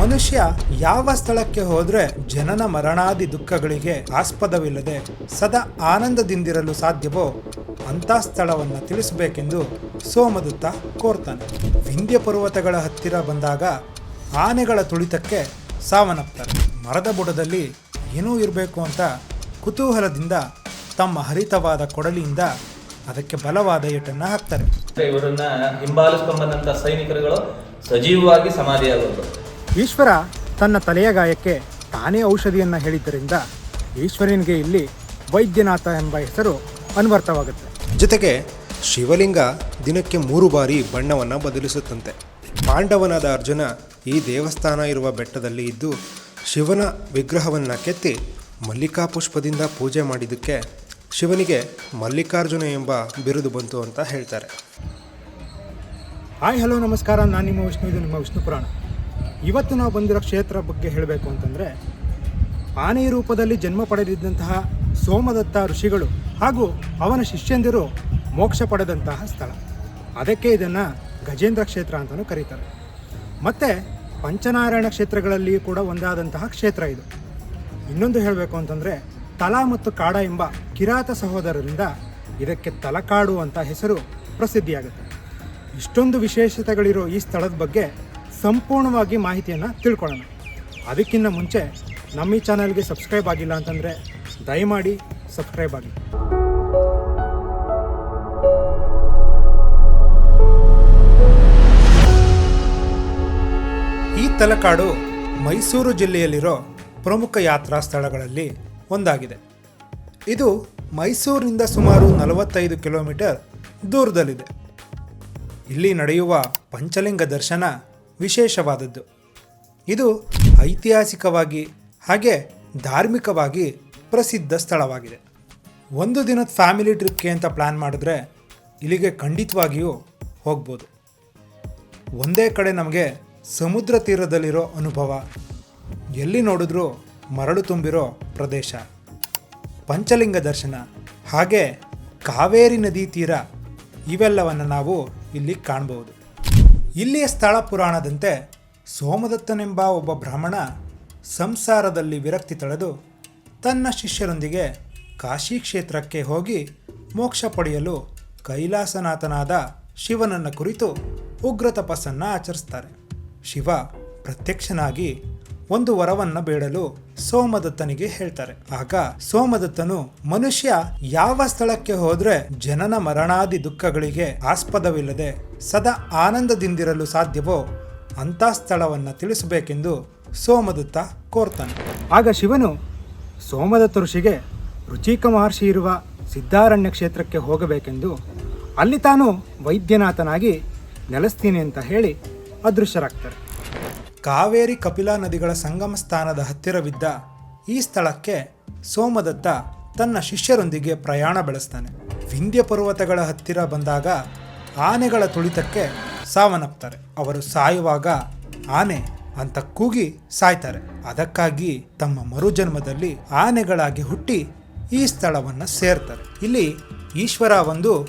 ಮನುಷ್ಯ ಯಾವ ಸ್ಥಳಕ್ಕೆ ಹೋದ್ರೆ ಜನನ ಮರಣಾದಿ ದುಃಖಗಳಿಗೆ ಆಸ್ಪದವಿಲ್ಲದೆ ಸದಾ ಆನಂದದಿಂದಿರಲು ಸಾಧ್ಯವೋ ಅಂತ ಸ್ಥಳವನ್ನ ತಿಳಿಸಬೇಕೆಂದು ಸೋಮದತ್ತ ಕೋರ್ತಾನೆ. ವಿಂಧ್ಯ ಪರ್ವತಗಳ ಹತ್ತಿರ ಬಂದಾಗ ಆನೆಗಳ ತುಳಿತಕ್ಕೆ ಸಾವನ್ನಪ್ತಾರೆ. ಮರದ ಬುಡದಲ್ಲಿ ಏನೂ ಇರಬೇಕು ಅಂತ ಕುತೂಹಲದಿಂದ ತಮ್ಮ ಹರಿತವಾದ ಕೊಡಲಿಯಿಂದ ಅದಕ್ಕೆ ಬಲವಾದ ಏಟನ್ನು ಹಾಕ್ತಾರೆ. ಇವರನ್ನ ಹಿಂಬಾಲಿಸ್ಕೊಂಡ್ಬಂದಂತ ಸೈನಿಕರುಗಳು ಸಜೀವವಾಗಿ ಸಮಾಧಿಯಾಗೋದು ಈಶ್ವರ ತನ್ನ ತಲೆಯ ಗಾಯಕ್ಕೆ ತಾನೇ ಔಷಧಿಯನ್ನು ಹೇಳಿದ್ದರಿಂದ ಈಶ್ವರನಿಗೆ ಇಲ್ಲಿ ವೈದ್ಯನಾಥ ಎಂಬ ಹೆಸರು ಅನ್ವರ್ಥವಾಗುತ್ತೆ. ಜೊತೆಗೆ ಶಿವಲಿಂಗ ದಿನಕ್ಕೆ ಮೂರು ಬಾರಿ ಬಣ್ಣವನ್ನು ಬದಲಿಸುತ್ತಂತೆ. ಪಾಂಡವನಾದ ಅರ್ಜುನ ಈ ದೇವಸ್ಥಾನ ಇರುವ ಬೆಟ್ಟದಲ್ಲಿ ಇದ್ದು ಶಿವನ ವಿಗ್ರಹವನ್ನು ಕೆತ್ತಿ ಮಲ್ಲಿಕಾ ಪುಷ್ಪದಿಂದ ಪೂಜೆ ಮಾಡಿದ್ದಕ್ಕೆ ಶಿವನಿಗೆ ಮಲ್ಲಿಕಾರ್ಜುನ ಎಂಬ ಬಿರುದು ಬಂತು ಅಂತ ಹೇಳ್ತಾರೆ. ಹಾಯ್ ಹಲೋ ನಮಸ್ಕಾರ. ನಾನು ನಿಮ್ಮ ವಿಷ್ಣು ಇದು ನಿಮ್ಮ ವಿಷ್ಣು ಪುರಾಣ ಇವತ್ತು ನಾವು ಬಂದಿರೋ ಕ್ಷೇತ್ರ ಬಗ್ಗೆ ಹೇಳಬೇಕು ಅಂತಂದರೆ, ಆನೆಯ ರೂಪದಲ್ಲಿ ಜನ್ಮ ಪಡೆದಿದ್ದಂತಹ ಸೋಮದತ್ತ ಋಷಿಗಳು ಹಾಗೂ ಅವನ ಶಿಷ್ಯಂದಿರು ಮೋಕ್ಷ ಪಡೆದಂತಹ ಸ್ಥಳ. ಅದಕ್ಕೆ ಇದನ್ನು ಗಜೇಂದ್ರ ಕ್ಷೇತ್ರ ಅಂತಲೂ ಕರೀತಾರೆ. ಮತ್ತು ಪಂಚನಾರಾಯಣ ಕ್ಷೇತ್ರಗಳಲ್ಲಿ ಕೂಡ ಒಂದಾದಂತಹ ಕ್ಷೇತ್ರ ಇದು. ಇನ್ನೊಂದು ಹೇಳಬೇಕು ಅಂತಂದರೆ, ತಲಾ ಮತ್ತು ಕಾಡ ಎಂಬ ಕಿರಾತ ಸಹೋದರರಿಂದ ಇದಕ್ಕೆ ತಲಕಾಡು ಅಂತ ಹೆಸರು ಪ್ರಸಿದ್ಧಿಯಾಗುತ್ತೆ. ಇಷ್ಟೊಂದು ವಿಶೇಷತೆಗಳಿರೋ ಈ ಸ್ಥಳದ ಬಗ್ಗೆ ಸಂಪೂರ್ಣವಾಗಿ ಮಾಹಿತಿಯನ್ನು ತಿಳ್ಕೊಳ್ಳೋಣ. ಅದಕ್ಕಿಂತ ಮುಂಚೆ ನಮ್ಮ ಈ ಚಾನಲ್ಗೆ ಸಬ್ಸ್ಕ್ರೈಬ್ ಆಗಿಲ್ಲ ಅಂತಂದರೆ ದಯಮಾಡಿ ಸಬ್ಸ್ಕ್ರೈಬ್ ಆಗಿ ಈ ತಲಕಾಡು ಮೈಸೂರು ಜಿಲ್ಲೆಯಲ್ಲಿರೋ ಪ್ರಮುಖ ಯಾತ್ರಾ ಸ್ಥಳಗಳಲ್ಲಿ ಒಂದಾಗಿದೆ. ಇದು ಮೈಸೂರಿನಿಂದ ಸುಮಾರು ನಲವತ್ತೈದು ಕಿಲೋಮೀಟರ್ ದೂರದಲ್ಲಿದೆ. ಇಲ್ಲಿ ನಡೆಯುವ ಪಂಚಲಿಂಗ ದರ್ಶನ ವಿಶೇಷವಾದದ್ದು. ಇದು ಐತಿಹಾಸಿಕವಾಗಿ ಹಾಗೆ ಧಾರ್ಮಿಕವಾಗಿ ಪ್ರಸಿದ್ಧ ಸ್ಥಳವಾಗಿದೆ. ಒಂದು ದಿನದ ಫ್ಯಾಮಿಲಿ ಟ್ರಿಪ್ಗೆ ಅಂತ ಪ್ಲ್ಯಾನ್ ಮಾಡಿದ್ರೆ ಇಲ್ಲಿಗೆ ಖಂಡಿತವಾಗಿಯೂ ಹೋಗ್ಬೋದು. ಒಂದೇ ಕಡೆ ನಮಗೆ ಸಮುದ್ರ ತೀರದಲ್ಲಿರೋ ಅನುಭವ, ಎಲ್ಲಿ ನೋಡಿದ್ರೂ ಮರಳು ತುಂಬಿರೋ ಪ್ರದೇಶ, ಪಂಚಲಿಂಗ ದರ್ಶನ, ಹಾಗೆ ಕಾವೇರಿ ನದಿ ತೀರ, ಇವೆಲ್ಲವನ್ನು ನಾವು ಇಲ್ಲಿ ಕಾಣಬಹುದು ಇಲ್ಲಿಯ ಸ್ಥಳ ಪುರಾಣದಂತೆ ಸೋಮದತ್ತನೆಂಬ ಒಬ್ಬ ಬ್ರಾಹ್ಮಣ ಸಂಸಾರದಲ್ಲಿ ವಿರಕ್ತಿ ತಳೆದು ತನ್ನ ಶಿಷ್ಯರೊಂದಿಗೆ ಕಾಶಿ ಕ್ಷೇತ್ರಕ್ಕೆ ಹೋಗಿ ಮೋಕ್ಷ ಪಡೆಯಲು ಕೈಲಾಸನಾಥನಾದ ಶಿವನನ್ನ ಕುರಿತು ಉಗ್ರ ತಪಸ್ಸನ್ನು ಆಚರಿಸ್ತಾರೆ. ಶಿವ ಪ್ರತ್ಯಕ್ಷನಾಗಿ ಒಂದು ವರವನ್ನ ಬೇಡಲು ಸೋಮದತ್ತನಿಗೆ ಹೇಳ್ತಾರೆ. ಆಗ ಸೋಮದತ್ತನು, ಮನುಷ್ಯ ಯಾವ ಸ್ಥಳಕ್ಕೆ ಹೋದ್ರೆ ಜನನ ಮರಣಾದಿ ದುಃಖಗಳಿಗೆ ಆಸ್ಪದವಿಲ್ಲದೆ ಸದಾ ಆನಂದದಿಂದಿರಲು ಸಾಧ್ಯವೋ ಅಂಥ ಸ್ಥಳವನ್ನ ತಿಳಿಸಬೇಕೆಂದು ಸೋಮದತ್ತ ಕೋರ್ತಾನೆ. ಆಗ ಶಿವನು ಸೋಮದತ್ತ ಋಷಿಗೆ, ರುಚಿಕ ಮಹರ್ಷಿ ಇರುವ ಸಿದ್ಧಾರಣ್ಯ ಕ್ಷೇತ್ರಕ್ಕೆ ಹೋಗಬೇಕೆಂದು ಅಲ್ಲಿ ತಾನು ವೈದ್ಯನಾಥನಾಗಿ ನೆಲೆಸ್ತೀನಿ ಅಂತ ಹೇಳಿ ಅದೃಶ್ಯರಾಗ್ತಾರೆ ಕಾವೇರಿ ಕಪಿಲಾ ನದಿಗಳ ಸಂಗಮ ಸ್ಥಾನದ ಹತ್ತಿರವಿದ್ದ ಈ ಸ್ಥಳಕ್ಕೆ ಸೋಮದತ್ತ ತನ್ನ ಶಿಷ್ಯರೊಂದಿಗೆ ಪ್ರಯಾಣ ಬೆಳೆಸ್ತಾನೆ. ವಿಂಧ್ಯ ಪರ್ವತಗಳ ಹತ್ತಿರ ಬಂದಾಗ ಆನೆಗಳ ತುಳಿತಕ್ಕೆ ಸಾವನ್ನಪ್ತಾರೆ. ಅವರು ಸಾಯುವಾಗ ಆನೆ ಅಂತ ಕೂಗಿ ಸಾಯ್ತಾರೆ. ಅದಕ್ಕಾಗಿ ತಮ್ಮ ಮರುಜನ್ಮದಲ್ಲಿ ಆನೆಗಳಾಗಿ ಹುಟ್ಟಿ ಈ ಸ್ಥಳವನ್ನು ಸೇರ್ತಾರೆ. ಇಲ್ಲಿ ಈಶ್ವರ ಒಂದು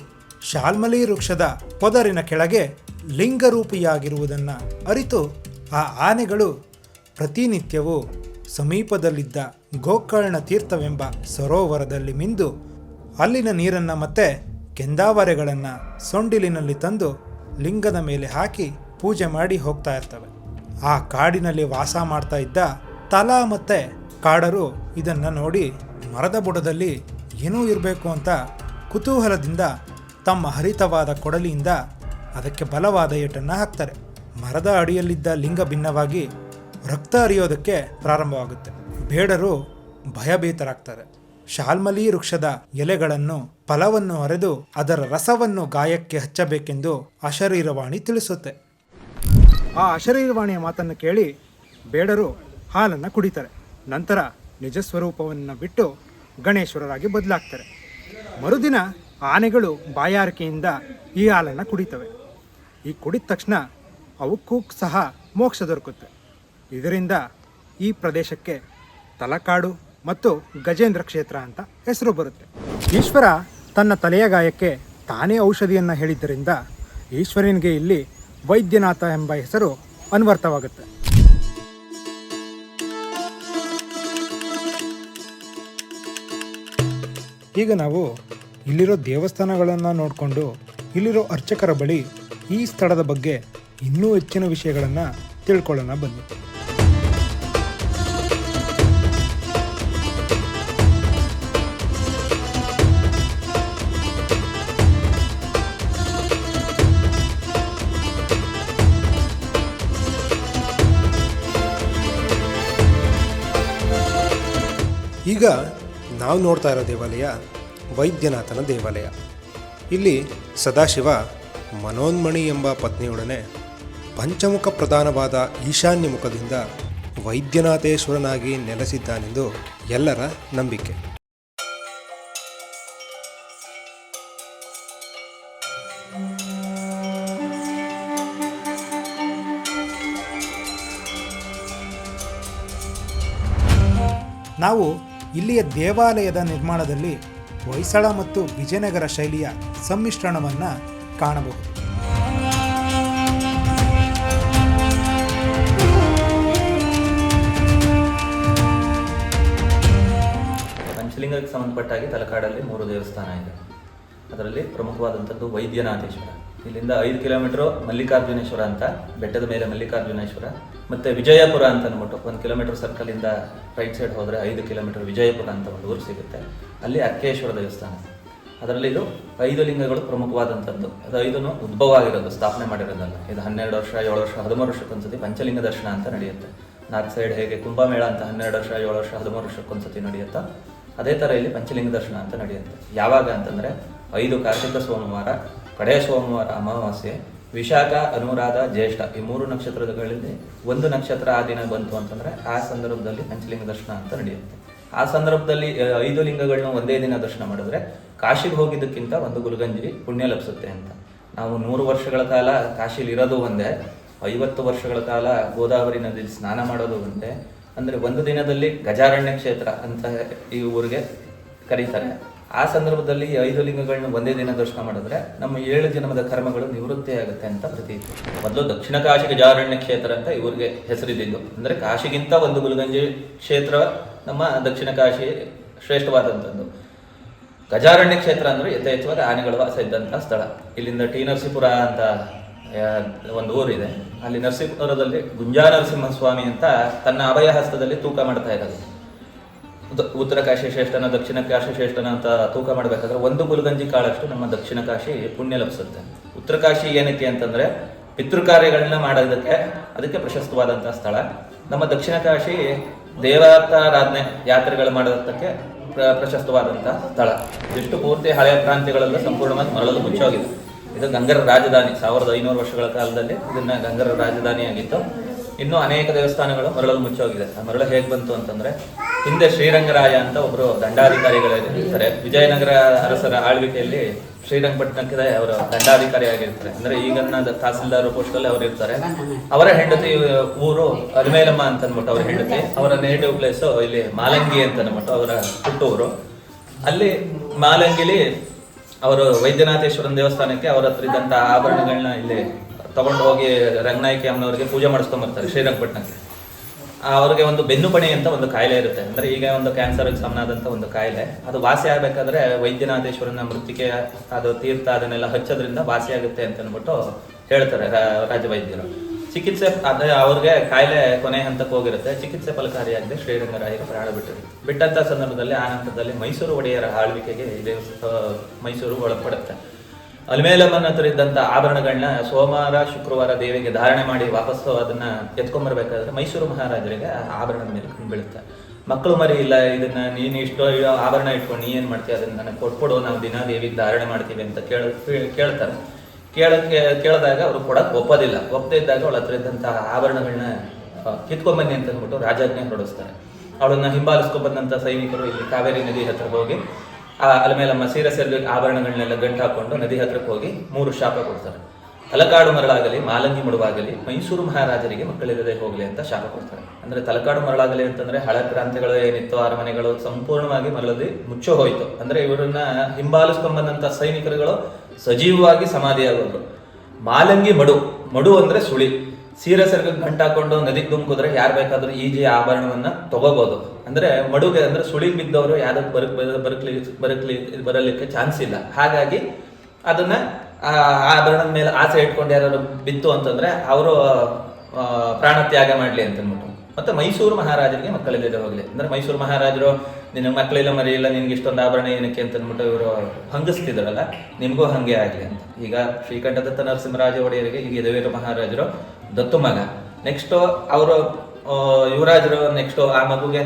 ಶಾಲ್ಮಲಿ ವೃಕ್ಷದ ಪೊದರಿನ ಕೆಳಗೆ ಲಿಂಗರೂಪಿಯಾಗಿರುವುದನ್ನು ಅರಿತು ಆ ಆನೆಗಳು ಪ್ರತಿನಿತ್ಯವೂ ಸಮೀಪದಲ್ಲಿದ್ದ ಗೋಕರ್ಣ ತೀರ್ಥವೆಂಬ ಸರೋವರದಲ್ಲಿ ಮಿಂದು ಅಲ್ಲಿನ ನೀರನ್ನು ಮತ್ತೆ ಕೆಂದಾವರೆಗಳನ್ನು ಸೊಂಡಿಲಿನಲ್ಲಿ ತಂದು ಲಿಂಗದ ಮೇಲೆ ಹಾಕಿ ಪೂಜೆ ಮಾಡಿ ಹೋಗ್ತಾ ಇರ್ತವೆ. ಆ ಕಾಡಿನಲ್ಲಿ ವಾಸ ಮಾಡ್ತಾ ಇದ್ದ ತಲಾ ಮತ್ತೆ ಕಾಡರು ಇದನ್ನು ನೋಡಿ ಮರದ ಬುಡದಲ್ಲಿ ಏನೂ ಇರಬೇಕು ಅಂತ ಕುತೂಹಲದಿಂದ ತಮ್ಮ ಹರಿತವಾದ ಕೊಡಲಿಯಿಂದ ಅದಕ್ಕೆ ಬಲವಾದ ಏಟನ್ನು ಹಾಕ್ತಾರೆ. ಮರದ ಅಡಿಯಲ್ಲಿದ್ದ ಲಿಂಗ ಭಿನ್ನವಾಗಿ ರಕ್ತ ಹರಿಯೋದಕ್ಕೆ ಪ್ರಾರಂಭವಾಗುತ್ತೆ. ಬೇಡರು ಭಯಭೀತರಾಗ್ತಾರೆ. ಶಾಲ್ಮಲಿ ವೃಕ್ಷದ ಎಲೆಗಳನ್ನು ಫಲವನ್ನು ಅರೆದು ಅದರ ರಸವನ್ನು ಗಾಯಕ್ಕೆ ಹಚ್ಚಬೇಕೆಂದು ಅಶರೀರವಾಣಿ ತಿಳಿಸುತ್ತೆ. ಆ ಅಶರೀರವಾಣಿಯ ಮಾತನ್ನು ಕೇಳಿ ಬೇಡರು ಹಾಲನ್ನು ಕುಡಿತಾರೆ. ನಂತರ ನಿಜ ಸ್ವರೂಪವನ್ನು ಬಿಟ್ಟು ಗಣೇಶ್ವರರಾಗಿ ಬದಲಾಗ್ತಾರೆ. ಮರುದಿನ ಆನೆಗಳು ಬಾಯಾರಿಕೆಯಿಂದ ಈ ಹಾಲನ್ನು ಕುಡಿತವೆ. ಈ ಕುಡಿದ ತಕ್ಷಣ ಅವಕ್ಕೂ ಸಹ ಮೋಕ್ಷ ದೊರಕುತ್ತೆ. ಇದರಿಂದ ಈ ಪ್ರದೇಶಕ್ಕೆ ತಲಕಾಡು ಮತ್ತು ಗಜೇಂದ್ರ ಕ್ಷೇತ್ರ ಅಂತ ಹೆಸರು ಬರುತ್ತೆ. ಈಶ್ವರ ತನ್ನ ತಲೆಯ ಗಾಯಕ್ಕೆ ತಾನೇ ಔಷಧಿಯನ್ನು ಹೇಳಿದ್ದರಿಂದ ಈಶ್ವರನಿಗೆ ಇಲ್ಲಿ ವೈದ್ಯನಾಥ ಎಂಬ ಹೆಸರು ಅನ್ವರ್ಥವಾಗುತ್ತೆ. ಈಗ ನಾವು ಇಲ್ಲಿರೋ ದೇವಸ್ಥಾನಗಳನ್ನು ನೋಡಿಕೊಂಡು ಇಲ್ಲಿರೋ ಅರ್ಚಕರ ಬಳಿ ಈ ಸ್ಥಳದ ಬಗ್ಗೆ ಇನ್ನೂ ಹೆಚ್ಚಿನ ವಿಷಯಗಳನ್ನು ತಿಳ್ಕೊಳ್ಳೋಣ ಬನ್ನಿ. ಈಗ ನಾವು ನೋಡ್ತಾ ಇರೋ ದೇವಾಲಯ ವೈದ್ಯನಾಥನ ದೇವಾಲಯ. ಇಲ್ಲಿ ಸದಾಶಿವ ಮನೋನ್ಮಣಿ ಎಂಬ ಪತ್ನಿಯೊಡನೆ ಪಂಚಮುಖ ಪ್ರಧಾನವಾದ ಈಶಾನ್ಯ ಮುಖದಿಂದ ವೈದ್ಯನಾಥೇಶ್ವರನಾಗಿ ನೆಲೆಸಿದ್ದಾನೆಂದು ಎಲ್ಲರ ನಂಬಿಕೆ. ನಾವು ಇಲ್ಲಿಯ ದೇವಾಲಯದ ನಿರ್ಮಾಣದಲ್ಲಿ ಹೊಯ್ಸಳ ಮತ್ತು ವಿಜಯನಗರ ಶೈಲಿಯ ಸಮ್ಮಿಶ್ರಣವನ್ನು ಕಾಣಬಹುದು. ಪಂಚಲಿಂಗಕ್ಕೆ ಸಂಬಂಧಪಟ್ಟ ಹಾಗೆ ತಲಕಾಡಲ್ಲಿ ಮೂರು ದೇವಸ್ಥಾನ ಇದೆ. ಅದರಲ್ಲಿ ಪ್ರಮುಖವಾದಂಥದ್ದು ವೈದ್ಯನಾಥೇಶ್ವರ. ಇಲ್ಲಿಂದ ಐದು ಕಿಲೋಮೀಟರ್ ಮಲ್ಲಿಕಾರ್ಜುನೇಶ್ವರ ಅಂತ, ಬೆಟ್ಟದ ಮೇಲೆ ಮಲ್ಲಿಕಾರ್ಜುನೇಶ್ವರ, ಮತ್ತೆ ವಿಜಯಪುರ ಅಂತ ಅಂದ್ಬಿಟ್ಟು ಒಂದು ಕಿಲೋಮೀಟರ್ ಸರ್ಕಲಿಂದ ರೈಟ್ ಸೈಡ್ ಹೋದರೆ ಐದು ಕಿಲೋಮೀಟರ್ ವಿಜಯಪುರ ಅಂತ ಒಂದು ಊರು ಸಿಗುತ್ತೆ. ಅಲ್ಲಿ ಅಕ್ಕೇಶ್ವರ ದೇವಸ್ಥಾನ. ಅದರಲ್ಲಿ ಇದು ಐದು ಲಿಂಗಗಳು ಪ್ರಮುಖವಾದಂಥದ್ದು. ಅದು ಐದನ್ನು ಉದ್ಭವ ಆಗಿರೋದು, ಸ್ಥಾಪನೆ ಮಾಡಿರೋದಲ್ಲ. ಇದು ಹನ್ನೆರಡು ವರ್ಷ, ಏಳು ವರ್ಷ, ಹದಿಮೂರು ವರ್ಷಕ್ಕೊಂದ್ಸತಿ ಪಂಚಲಿಂಗ ದರ್ಶನ ಅಂತ ನಡೆಯುತ್ತೆ. ನಾರ್ತ್ ಸೈಡ್ ಹೇಗೆ ಕುಂಭಮೇಳ ಅಂತ ಹನ್ನೆರಡು ವರ್ಷ, ಏಳು ವರ್ಷ, ಹದಿಮೂರು ವರ್ಷಕ್ಕೊಂದ್ಸತಿ ನಡೆಯುತ್ತಾ ಅದೇ ಥರ ಇಲ್ಲಿ ಪಂಚಲಿಂಗ ದರ್ಶನ ಅಂತ ನಡೆಯುತ್ತೆ. ಯಾವಾಗ ಅಂತಂದರೆ ಐದು ಕಾರ್ತಿಕ ಸೋಮವಾರ, ಕಡೆಯ ಸೋಮವಾರ ಅಮಾವಾಸ್ಯೆ, ವಿಶಾಖ, ಅನುರಾಧ, ಜ್ಯೇಷ್ಠ ಈ ಮೂರು ನಕ್ಷತ್ರಗಳಲ್ಲಿ ಒಂದು ನಕ್ಷತ್ರ ಆ ದಿನ ಬಂತು ಅಂತಂದ್ರೆ ಆ ಸಂದರ್ಭದಲ್ಲಿ ಪಂಚಲಿಂಗ ದರ್ಶನ ಅಂತ ನಡೆಯುತ್ತೆ. ಆ ಸಂದರ್ಭದಲ್ಲಿ ಐದು ಲಿಂಗಗಳನ್ನ ಒಂದೇ ದಿನ ದರ್ಶನ ಮಾಡಿದ್ರೆ ಕಾಶಿಗೆ ಹೋಗಿದ್ದಕ್ಕಿಂತ ಒಂದು ಗುಲ್ಗಂಜಿ ಪುಣ್ಯ ಲಭಿಸುತ್ತೆ ಅಂತ. ನಾವು ನೂರು ವರ್ಷಗಳ ಕಾಲ ಕಾಶಿಲಿ ಇರೋದು ಒಂದೇ, ಐವತ್ತು ವರ್ಷಗಳ ಕಾಲ ಗೋದಾವರಿ ನದಿಯಲ್ಲಿ ಸ್ನಾನ ಮಾಡೋದು ಒಂದೇ ಅಂದ್ರೆ ಒಂದು ದಿನದಲ್ಲಿ ಗಜಾರಣ್ಯ ಕ್ಷೇತ್ರ ಅಂತ ಈ ಊರಿಗೆ ಕರೀತಾರೆ. ಆ ಸಂದರ್ಭದಲ್ಲಿ ಈ ಐದು ಲಿಂಗಗಳನ್ನ ಒಂದೇ ದಿನ ದರ್ಶನ ಮಾಡಿದ್ರೆ ನಮ್ಮ ಏಳು ಜನ್ಮದ ಕರ್ಮಗಳು ನಿವೃತ್ತಿ ಆಗುತ್ತೆ ಅಂತ ಪ್ರತೀತಿ. ಮೊದಲು ದಕ್ಷಿಣ ಕಾಶಿ ಗಜಾರಣ್ಯ ಕ್ಷೇತ್ರ ಅಂತ ಇವ್ರಿಗೆ ಹೆಸರಿದ್ದು ಅಂದ್ರೆ ಕಾಶಿಗಿಂತ ಒಂದು ಗುಲ್ಗಂಜಿ ಕ್ಷೇತ್ರ ನಮ್ಮ ದಕ್ಷಿಣ ಕಾಶಿ ಶ್ರೇಷ್ಠವಾದಂಥದ್ದು ಗಜಾರಣ್ಯ ಕ್ಷೇತ್ರ ಅಂದ್ರೆ ಯಥೇಚ್ಛವಾದ ಆನೆಗಳು ವಾಸ ಇದ್ದಂಥ ಸ್ಥಳ. ಇಲ್ಲಿಂದ ಟಿ ನರಸೀಪುರ ಅಂತ ಒಂದು ಊರಿದೆ. ಅಲ್ಲಿ ನರಸಿಂಹಪುರದಲ್ಲಿ ಗುಂಜಾ ನರಸಿಂಹಸ್ವಾಮಿ ಅಂತ ತನ್ನ ಅಭಯ ಹಸ್ತದಲ್ಲಿ ತೂಕ ಮಾಡ್ತಾ ಇರೋದು. ಉತ್ತ- ಉತ್ತರ ಕಾಶಿ ಶ್ರೇಷ್ಠನ, ದಕ್ಷಿಣ ಕಾಶಿ ಶ್ರೇಷ್ಠನ ಅಂತ ತೂಕ ಮಾಡಬೇಕಾದ್ರೆ ಒಂದು ಗುಲ್ಗಂಜಿ ಕಾಳಷ್ಟು ನಮ್ಮ ದಕ್ಷಿಣ ಕಾಶಿ ಪುಣ್ಯ ಲಭಿಸುತ್ತೆ. ಉತ್ತರ ಕಾಶಿ ಏನಕ್ಕೆ ಅಂತಂದ್ರೆ ಪಿತೃ ಕಾರ್ಯಗಳನ್ನ ಮಾಡೋದಕ್ಕೆ ಅದಕ್ಕೆ ಪ್ರಶಸ್ತವಾದಂತಹ ಸ್ಥಳ. ನಮ್ಮ ದಕ್ಷಿಣ ಕಾಶಿ ದೇವತಾರಾಧನೆ ಯಾತ್ರೆಗಳು ಮಾಡೋದಕ್ಕೆ ಪ್ರ- ಪ್ರಶಸ್ತವಾದಂತಹ ಸ್ಥಳ. ಎಷ್ಟು ಪೂರ್ತಿ ಹಳೆಯ ಪ್ರಾಂತ್ಯಗಳೆಲ್ಲ ಸಂಪೂರ್ಣವಾಗಿ ಮರಳಲು ಮುಚ್ಚೋಗಿದೆ ಇದು ಗಂಗರ ರಾಜಧಾನಿ. ಸಾವಿರದ ಐನೂರು ವರ್ಷಗಳ ಕಾಲದಲ್ಲಿ ಇದನ್ನ ಗಂಗರ ರಾಜಧಾನಿಯಾಗಿತ್ತು ಇನ್ನು ಅನೇಕ ದೇವಸ್ಥಾನಗಳು ಮರಳಲು ಮುಚ್ಚೋಗಿದೆ ಆ ಮರಳು ಹೇಗೆ ಬಂತು ಅಂತಂದ್ರೆ, ಹಿಂದೆ ಶ್ರೀರಂಗರಾಯ ಅಂತ ಒಬ್ರು ದಂಡಾಧಿಕಾರಿಗಳಾಗಿರ್ತಾರೆ ವಿಜಯನಗರ ಅರಸರ ಆಳ್ವಿಕೆಯಲ್ಲಿ ಶ್ರೀರಂಗಪಟ್ಟಣಕ್ಕೆ ಅವರು ದಂಡಾಧಿಕಾರಿಯಾಗಿರ್ತಾರೆ ಅಂದ್ರೆ ಈಗನ್ನ ತಹಸೀಲ್ದಾರ್ ಪೋಸ್ಟಲ್ಲಿ ಅವರು ಇರ್ತಾರೆ. ಅವರ ಹೆಂಡತಿ ಊರು ಅರಿಮೇಲಮ್ಮ ಅಂತ ಅಂದ್ಬಿಟ್ಟು ಅವ್ರ ಹೆಂಡತಿ, ಅವರ ನೇಟಿವ್ ಪ್ಲೇಸ್ ಇಲ್ಲಿ ಮಾಲಂಗಿ ಅಂತ ಅಂದ್ಬಿಟ್ಟು ಅವರ ಹುಟ್ಟೂರು ಅಲ್ಲಿ ಮಾಲಂಗಿಲಿ ಅವರು ವೈದ್ಯನಾಥೇಶ್ವರನ ದೇವಸ್ಥಾನಕ್ಕೆ ಅವ್ರ ಹತ್ರ ಇದ್ದಂತ ಆಭರಣಗಳನ್ನ ಇಲ್ಲಿ ತಗೊಂಡು ಹೋಗಿ ರಂಗನಾಯಕಿ ಅಮ್ಮನವರಿಗೆ ಪೂಜೆ ಮಾಡಿಸ್ಕೊಂಡ್ ಬರ್ತಾರೆ ಶ್ರೀರಂಗಪಟ್ಟಣಕ್ಕೆ ಅವ್ರಿಗೆ ಒಂದು ಬೆನ್ನುಪಣೆ ಅಂತ ಒಂದು ಕಾಯಿಲೆ ಇರುತ್ತೆ. ಅಂದ್ರೆ ಈಗ ಒಂದು ಕ್ಯಾನ್ಸರ್ ಸಮನಾದಂತ ಒಂದು ಕಾಯಿಲೆ. ಅದು ವಾಸಿ ಆಗ್ಬೇಕಾದ್ರೆ ವೈದ್ಯನಾಥೇಶ್ವರನ ಮೃತ್ತಿಕೆ ಅದು ತೀರ್ಥ ಅದನ್ನೆಲ್ಲ ಹಚ್ಚೋದ್ರಿಂದ ವಾಸಿ ಆಗುತ್ತೆ ಅಂತ ಅಂದ್ಬಿಟ್ಟು ಹೇಳ್ತಾರೆ, ರಾ- ರಾಜವೈದ್ಯರು ಚಿಕಿತ್ಸೆ ಅದೇ ಅವ್ರಿಗೆ ಕಾಯಿಲೆ ಕೊನೆ ಹಂತಕ್ಕೆ ಹೋಗಿರುತ್ತೆ. ಚಿಕಿತ್ಸೆ ಫಲಕಾರಿಯಾಗದೆ ಶ್ರೀರಂಗರಾಯರು ಪ್ರಾಣ ಬಿಟ್ಟರು ಬಿಟ್ಟಂತ ಸಂದರ್ಭದಲ್ಲಿ ಆ ಹಂತದಲ್ಲಿ ಮೈಸೂರು ಒಡೆಯರ ಆಳ್ವಿಕೆಗೆ ಇದೇ ಮೈಸೂರು ಒಳಪಡುತ್ತೆ. ಅಲ್ಮೇಲಮ್ಮನ ಹತ್ರ ಇದ್ದಂಥ ಆಭರಣಗಳನ್ನ ಸೋಮವಾರ, ಶುಕ್ರವಾರ ದೇವಿಗೆ ಧಾರಣೆ ಮಾಡಿ ವಾಪಸ್ಸು ಅದನ್ನ ಎತ್ಕೊಂಡ್ಬರ್ಬೇಕಾದ್ರೆ ಮೈಸೂರು ಮಹಾರಾಜರಿಗೆ ಆಭರಣದ ಮೇಲೆ ಬೀಳುತ್ತೆ. ಮಕ್ಕಳು ಮರಿ ಇಲ್ಲ, ಇದನ್ನ ನೀನು ಇಷ್ಟೋ ಆಭರಣ ಇಟ್ಕೊಂಡು ನೀ ಏನ್ ಮಾಡ್ತೀಯ? ಅದನ್ನ ನನಗೆ ಕೊಟ್ಬಿಡು, ನಾವು ದಿನ ದೇವಿಗೆ ಧಾರಣೆ ಮಾಡ್ತೀವಿ ಅಂತ ಕೇಳ, ಕೇಳ್ತಾರೆ. ಕೇಳಕ್ಕೆ, ಕೇಳಿದಾಗ ಅವರು ಕೊಡಕ್ಕೆ ಒಪ್ಪೋದಿಲ್ಲ. ಒಪ್ಪದೇ ಇದ್ದಾಗ ಅವಳ ಹತ್ರ ಇದ್ದಂತಹ ಆಭರಣಗಳನ್ನ ಕಿತ್ಕೊಂಬನ್ನಿ ಅಂತ ಅಂದ್ಬಿಟ್ಟು ರಾಜಾಜ್ಞೆ ಹೊರಡಿಸ್ತಾರೆ. ಅವಳನ್ನ ಹಿಂಬಾಲಿಸ್ಕೊಂಡ್ ಬಂದಂತ ಸೈನಿಕರು ಇಲ್ಲಿ ಕಾವೇರಿ ನದಿ ಹತ್ರ ಹೋಗಿ, ಆ, ಅಲಮೇಲಮ್ಮ ಸೀರೆ ಸೆರಗಿ ಆಭರಣಗಳನ್ನೆಲ್ಲ ಗಂಟು ಹಾಕೊಂಡು ನದಿ ಹತ್ರಕ್ಕೆ ಹೋಗಿ ಮೂರು ಶಾಪ ಕೊಡ್ತಾರೆ. ಅಲಕಾಡು ಮರಳಾಗಲಿ, ಮಾಲಂಗಿ ಮಡುವಾಗಲಿ, ಮೈಸೂರು ಮಹಾರಾಜರಿಗೆ ಮಕ್ಕಳಿರದೆ ಹೋಗಲಿ ಅಂತ ಶಾಪ ಕೊಡ್ತಾರೆ. ಅಂದ್ರೆ ತಲಕಾಡು ಮರಳಾಗಲಿ ಅಂತಂದ್ರೆ ಹಳೆ ಪ್ರಾಂತ್ಯಗಳು ಏನಿತ್ತು ಅರಮನೆಗಳು ಸಂಪೂರ್ಣವಾಗಿ ಮರಳದಿ ಮುಚ್ಚೋ ಹೋಯಿತು. ಅಂದ್ರೆ ಇವರನ್ನ ಹಿಂಬಾಲಿಸ್ಕೊಂಡ್ ಬಂದಂತ ಸೈನಿಕರುಗಳು ಸಜೀವವಾಗಿ ಸಮಾಧಿಯಾಗೋದು ಮಾಲಂಗಿ ಮಡು ಮಡು ಅಂದ್ರೆ ಸುಳಿ. ಸೀರೆ ಸರ್ಗ ಗಂಟಾಕೊಂಡು ನದಿಗೆ ಧುಮುಕಿದ್ರೆ ಯಾರು ಬೇಕಾದ್ರೂ ಈಜಿ ಆಭರಣವನ್ನ ತಗೋಬಹುದು ಅಂದ್ರೆ ಮಡುಗೆ ಅಂದ್ರೆ ಸುಳಿಗೆ ಬಿದ್ದವರು ಯಾವ್ದಕ್ಕೆ ಬರಕ್ ಬರಕ್ಲಿ ಬರಕ್ಲಿ, ಬರಲಿಕ್ಕೆ ಚಾನ್ಸ್ ಇಲ್ಲ. ಹಾಗಾಗಿ ಅದನ್ನ ಆಭರಣದ ಮೇಲೆ ಆಸೆ ಇಟ್ಕೊಂಡು ಯಾರು ಬಿತ್ತು ಅಂತಂದ್ರೆ ಅವರು ಪ್ರಾಣ ತ್ಯಾಗ ಮಾಡ್ಲಿ ಅಂತ ಅಂದ್ಬಿಟ್ಟು. ಮತ್ತೆ ಮೈಸೂರು ಮಹಾರಾಜರಿಗೆ ಮಕ್ಕಳಿಲ್ಲದೆ ಹೋಗಲಿ. ಅಂದ್ರೆ ಮೈಸೂರು ಮಹಾರಾಜರು, ನಿನ್ನ ಮಕ್ಕಳಿಲ್ಲ ಮರಿ ಇಲ್ಲ ನಿನ್ಗೆ ಇಷ್ಟೊಂದು ಆಭರಣ ಏನಕ್ಕೆ ಅಂತ ಅಂದ್ಬಿಟ್ಟು ಇವರು ಹಂಗಿಸ್ತಿದ್ರಲ್ಲ ನಿಮಗೂ ಹಂಗೆ ಆಗಲಿ ಅಂತ. ಈಗ ಶ್ರೀಕಂಠದತ್ತ ನರಸಿಂಹರಾಜ ಒಡೆಯರಿಗೆ ಈಗ ಯದುವೀರ ಮಹಾರಾಜರು ದತ್ತು ಮಗ. ನೆಕ್ಸ್ಟ್ ಅವರು ಯುವರಾಜರು ನೆಕ್ಸ್ಟ್ ಆ ಮಗುಗೆ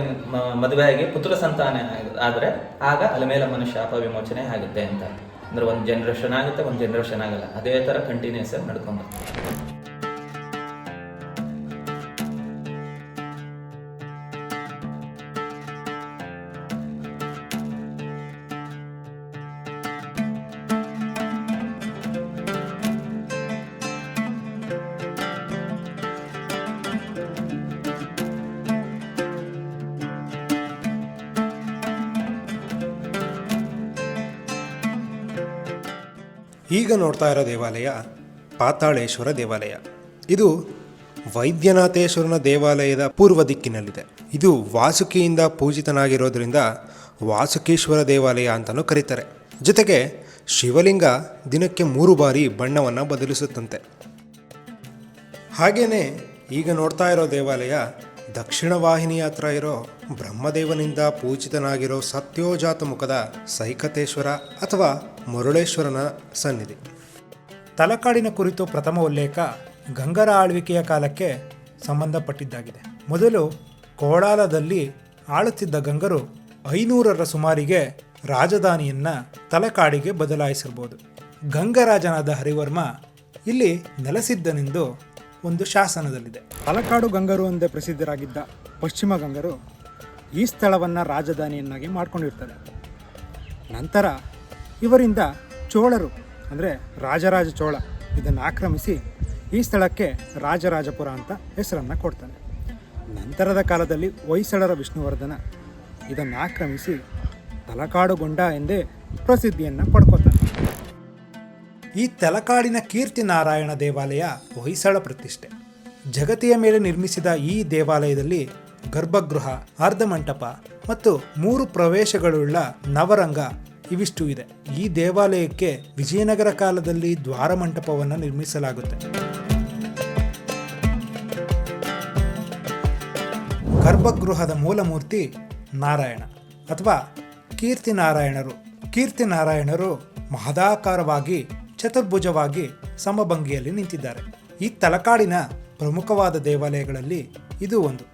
ಮದುವೆ ಆಗಿ ಪುತ್ರ ಸಂತಾನ ಆದರೆ ಆಗ ಅಲಮೇಲಮ್ಮನ ಶಾಪ ವಿಮೋಚನೆ ಆಗುತ್ತೆ ಅಂತ. ಅಂದ್ರೆ ಒಂದು ಜನರೇಷನ್ ಆಗುತ್ತೆ, ಒಂದು ಜನರೇಷನ್ ಆಗಲ್ಲ. ಅದೇ ತರ ಕಂಟಿನ್ಯೂಸ್ ಆಗಿ ನಡ್ಕೊಂಡು ಈಗ ನೋಡ್ತಾ ಇರೋ ದೇವಾಲಯ ಪಾತಾಳೇಶ್ವರ ದೇವಾಲಯ. ಇದು ವೈದ್ಯನಾಥೇಶ್ವರನ ದೇವಾಲಯದ ಪೂರ್ವ ದಿಕ್ಕಿನಲ್ಲಿದೆ. ಇದು ವಾಸುಕಿಯಿಂದ ಪೂಜಿತನಾಗಿರೋದ್ರಿಂದ ವಾಸುಕೀಶ್ವರ ದೇವಾಲಯ ಅಂತಲೂ ಕರೀತಾರೆ. ಜೊತೆಗೆ ಶಿವಲಿಂಗ ದಿನಕ್ಕೆ ಮೂರು ಬಾರಿ ಬಣ್ಣವನ್ನು ಬದಲಿಸುತ್ತಂತೆ. ಹಾಗೆಯೇ ಈಗ ನೋಡ್ತಾ ಇರೋ ದೇವಾಲಯ ದಕ್ಷಿಣ ವಾಹಿನಿಯ ಹತ್ರ ಇರೋ ಬ್ರಹ್ಮದೇವನಿಂದ ಪೂಜಿತನಾಗಿರೋ ಸತ್ಯೋಜಾತ ಮುಖದ ಸೈಕತೇಶ್ವರ ಅಥವಾ ಮರುಳೇಶ್ವರನ ಸನ್ನಿಧಿ. ತಲಕಾಡಿನ ಕುರಿತು ಪ್ರಥಮ ಉಲ್ಲೇಖ ಗಂಗರ ಆಳ್ವಿಕೆಯ ಕಾಲಕ್ಕೆ ಸಂಬಂಧಪಟ್ಟಿದ್ದಾಗಿದೆ. ಮೊದಲು ಕೋಳಾಲದಲ್ಲಿ ಆಳುತ್ತಿದ್ದ ಗಂಗರು ಐನೂರರ ಸುಮಾರಿಗೆ ರಾಜಧಾನಿಯನ್ನ ತಲಕಾಡಿಗೆ ಬದಲಾಯಿಸಿರ್ಬೋದು. ಗಂಗರಾಜನಾದ ಹರಿವರ್ಮ ಇಲ್ಲಿ ನೆಲೆಸಿದ್ದನೆಂದು ಒಂದು ಶಾಸನದಲ್ಲಿದೆ. ತಲಕಾಡು ಗಂಗರು ಎಂದೇ ಪ್ರಸಿದ್ಧರಾಗಿದ್ದ ಪಶ್ಚಿಮ ಗಂಗರು ಈ ಸ್ಥಳವನ್ನು ರಾಜಧಾನಿಯನ್ನಾಗಿ ಮಾಡ್ಕೊಂಡಿರ್ತಾರೆ. ನಂತರ ಇವರಿಂದ ಚೋಳರು, ಅಂದರೆ ರಾಜರಾಜ ಚೋಳ ಇದನ್ನು ಆಕ್ರಮಿಸಿ ಈ ಸ್ಥಳಕ್ಕೆ ರಾಜರಾಜಪುರ ಅಂತ ಹೆಸರನ್ನು ಕೊಡ್ತಾನೆ ನಂತರದ ಕಾಲದಲ್ಲಿ ಹೊಯ್ಸಳರ ವಿಷ್ಣುವರ್ಧನ ಇದನ್ನು ಆಕ್ರಮಿಸಿ ತಲಕಾಡುಗೊಂಡ ಎಂದೇ ಪ್ರಸಿದ್ಧಿಯನ್ನು ಪಡ್ಕೋತಾನೆ ಈ ತಲಕಾಡಿನ ಕೀರ್ತಿ ನಾರಾಯಣ ದೇವಾಲಯ ಹೊಯ್ಸಳ ಪ್ರತಿಷ್ಠೆ. ಜಗತಿಯ ಮೇಲೆ ನಿರ್ಮಿಸಿದ ಈ ದೇವಾಲಯದಲ್ಲಿ ಗರ್ಭಗೃಹ ಅರ್ಧಮಂಟಪ ಮತ್ತು ಮೂರು ಪ್ರವೇಶಗಳುಳ್ಳ ನವರಂಗ ಇವಿಷ್ಟು ಇದೆ. ಈ ದೇವಾಲಯಕ್ಕೆ ವಿಜಯನಗರ ಕಾಲದಲ್ಲಿ ದ್ವಾರ ಮಂಟಪವನ್ನು ನಿರ್ಮಿಸಲಾಗುತ್ತೆ. ಗರ್ಭಗೃಹದ ಮೂಲಮೂರ್ತಿ ನಾರಾಯಣ ಅಥವಾ ಕೀರ್ತಿ ನಾರಾಯಣರು. ಕೀರ್ತಿ ನಾರಾಯಣರು ಮಹದಾಕಾರವಾಗಿ ಚತುರ್ಭುಜವಾಗಿ ಸಮಭಂಗಿಯಲ್ಲಿ ನಿಂತಿದ್ದಾರೆ. ಈ ತಲಕಾಡಿನ ಪ್ರಮುಖವಾದ ದೇವಾಲಯಗಳಲ್ಲಿ ಇದು ಒಂದು.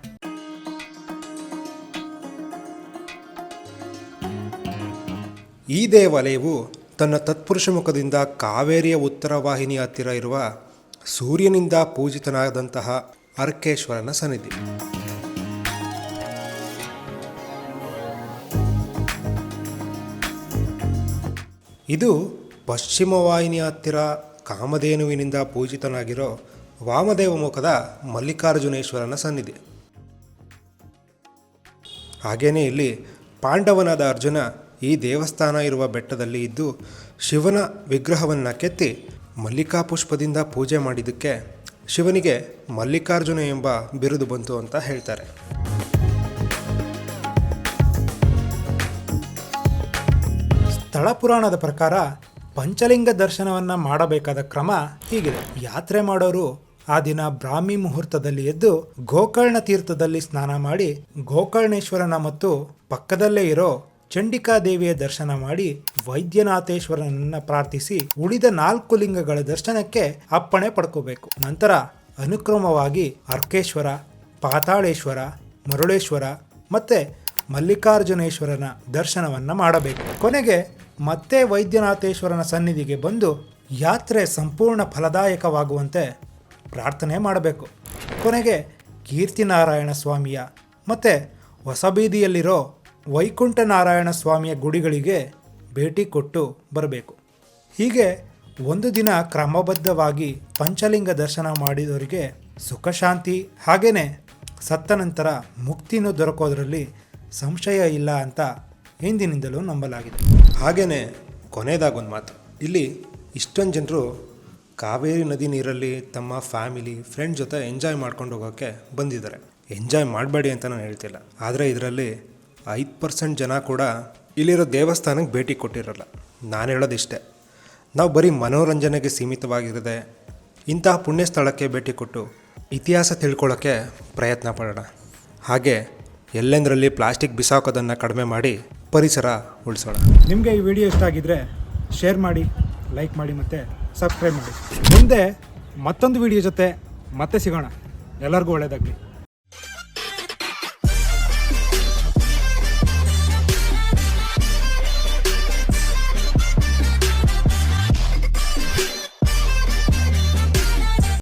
ಈ ದೇವಾಲಯವು ತನ್ನ ತತ್ಪುರುಷ ಮುಖದಿಂದ ಕಾವೇರಿಯ ಉತ್ತರ ವಾಹಿನಿ ಹತ್ತಿರ ಇರುವ ಸೂರ್ಯನಿಂದ ಪೂಜಿತನಾದಂತಹ ಅರ್ಕೇಶ್ವರನ ಸನ್ನಿಧಿ. ಇದು ಪಶ್ಚಿಮ ವಾಹಿನಿಯ ಹತ್ತಿರ ಕಾಮಧೇನುವಿನಿಂದ ಪೂಜಿತನಾಗಿರೋ ವಾಮದೇವ ಮುಖದ ಮಲ್ಲಿಕಾರ್ಜುನೇಶ್ವರನ ಸನ್ನಿಧಿ. ಹಾಗೇನೇ ಇಲ್ಲಿ ಪಾಂಡವನಾದ ಅರ್ಜುನ ಈ ದೇವಸ್ಥಾನ ಇರುವ ಬೆಟ್ಟದಲ್ಲಿ ಇದ್ದು ಶಿವನ ವಿಗ್ರಹವನ್ನು ಕೆತ್ತಿ ಮಲ್ಲಿಕಾ ಪುಷ್ಪದಿಂದ ಪೂಜೆ ಮಾಡಿದ್ದಕ್ಕೆ ಶಿವನಿಗೆ ಮಲ್ಲಿಕಾರ್ಜುನ ಎಂಬ ಬಿರುದು ಬಂತು ಅಂತ ಹೇಳ್ತಾರೆ. ಸ್ಥಳ ಪುರಾಣದ ಪ್ರಕಾರ ಪಂಚಲಿಂಗ ದರ್ಶನವನ್ನ ಮಾಡಬೇಕಾದ ಕ್ರಮ ಹೀಗಿದೆ. ಯಾತ್ರೆ ಮಾಡೋರು ಆ ದಿನ ಬ್ರಾಹ್ಮಿ ಮುಹೂರ್ತದಲ್ಲಿ ಎದ್ದು ಗೋಕರ್ಣ ತೀರ್ಥದಲ್ಲಿ ಸ್ನಾನ ಮಾಡಿ ಗೋಕರ್ಣೇಶ್ವರನ ಮತ್ತು ಪಕ್ಕದಲ್ಲೇ ಇರೋ ಚಂಡಿಕಾ ದೇವಿಯ ದರ್ಶನ ಮಾಡಿ ವೈದ್ಯನಾಥೇಶ್ವರನನ್ನ ಪ್ರಾರ್ಥಿಸಿ ಉಳಿದ ನಾಲ್ಕು ಲಿಂಗಗಳ ದರ್ಶನಕ್ಕೆ ಅಪ್ಪಣೆ ಪಡ್ಕೋಬೇಕು. ನಂತರ ಅನುಕ್ರಮವಾಗಿ ಅರ್ಕೇಶ್ವರ, ಪಾತಾಳೇಶ್ವರ ಮರುಳೇಶ್ವರ ಮತ್ತೆ ಮಲ್ಲಿಕಾರ್ಜುನೇಶ್ವರನ ದರ್ಶನವನ್ನ ಮಾಡಬೇಕು. ಕೊನೆಗೆ ಮತ್ತೆ ವೈದ್ಯನಾಥೇಶ್ವರನ ಸನ್ನಿಧಿಗೆ ಬಂದು ಯಾತ್ರೆ ಸಂಪೂರ್ಣ ಫಲದಾಯಕವಾಗುವಂತೆ ಪ್ರಾರ್ಥನೆ ಮಾಡಬೇಕು. ಕೊನೆಗೆ ಕೀರ್ತಿನಾರಾಯಣ ಸ್ವಾಮಿಯ ಮತ್ತು ಹೊಸಬೀದಿಯಲ್ಲಿರೋ ವೈಕುಂಠ ನಾರಾಯಣ ಸ್ವಾಮಿಯ ಗುಡಿಗಳಿಗೆ ಭೇಟಿ ಕೊಟ್ಟು ಬರಬೇಕು. ಹೀಗೆ ಒಂದು ದಿನ ಕ್ರಮಬದ್ಧವಾಗಿ ಪಂಚಲಿಂಗ ದರ್ಶನ ಮಾಡಿದವರಿಗೆ ಸುಖಶಾಂತಿ ಹಾಗೆಯೇ ಸತ್ತ ನಂತರ ಮುಕ್ತಿನೂ ದೊರಕೋದರಲ್ಲಿ ಸಂಶಯ ಇಲ್ಲ ಅಂತ ಹಿಂದಿನಿಂದಲೂ ನಂಬಲಾಗಿದೆ. ಹಾಗೇನೆ ಕೊನೆಯದಾಗೊಂದು ಮಾತು. ಇಲ್ಲಿ ಇಷ್ಟೊಂದು ಜನರು ಕಾವೇರಿ ನದಿ ನೀರಲ್ಲಿ ತಮ್ಮ ಫ್ಯಾಮಿಲಿ, ಫ್ರೆಂಡ್ ಜೊತೆ ಎಂಜಾಯ್ ಮಾಡ್ಕೊಂಡು ಹೋಗೋಕ್ಕೆ ಬಂದಿದ್ದಾರೆ. ಎಂಜಾಯ್ ಮಾಡಬೇಡಿ ಅಂತ ನಾನು ಹೇಳ್ತಿಲ್ಲ. ಆದರೆ ಇದರಲ್ಲಿ ಐದು ಪರ್ಸೆಂಟ್ ಜನ ಕೂಡ ಇಲ್ಲಿರೋ ದೇವಸ್ಥಾನಕ್ಕೆ ಭೇಟಿ ಕೊಟ್ಟಿರಲ್ಲ. ನಾನು ಹೇಳೋದಿಷ್ಟೇ. ನಾವು ಬರೀ ಮನೋರಂಜನೆಗೆ ಸೀಮಿತವಾಗಿರದೆ ಇಂತಹ ಪುಣ್ಯ ಸ್ಥಳಕ್ಕೆ ಭೇಟಿ ಕೊಟ್ಟು ಇತಿಹಾಸ ತಿಳ್ಕೊಳ್ಳೋಕ್ಕೆ ಪ್ರಯತ್ನ ಪಡೋಣ. ಹಾಗೆ ಎಲ್ಲೆಂದರಲ್ಲಿ ಪ್ಲಾಸ್ಟಿಕ್ ಬಿಸಾಕೋದನ್ನು ಕಡಿಮೆ ಮಾಡಿ ಪರಿಸರ ಉಳಿಸೋಣ. ನಿಮಗೆ ಈ ವಿಡಿಯೋ ಇಷ್ಟ ಆಗಿದ್ರೆ ಶೇರ್ ಮಾಡಿ ಲೈಕ್ ಮಾಡಿ ಮತ್ತು ಸಬ್ಸ್ಕ್ರೈಬ್ ಮಾಡಿ. ಮುಂದೆ ಮತ್ತೊಂದು ವಿಡಿಯೋ ಜೊತೆ ಮತ್ತೆ ಸಿಗೋಣ. ಎಲ್ಲರಿಗೂ ಒಳ್ಳೆಯದಾಗಲಿ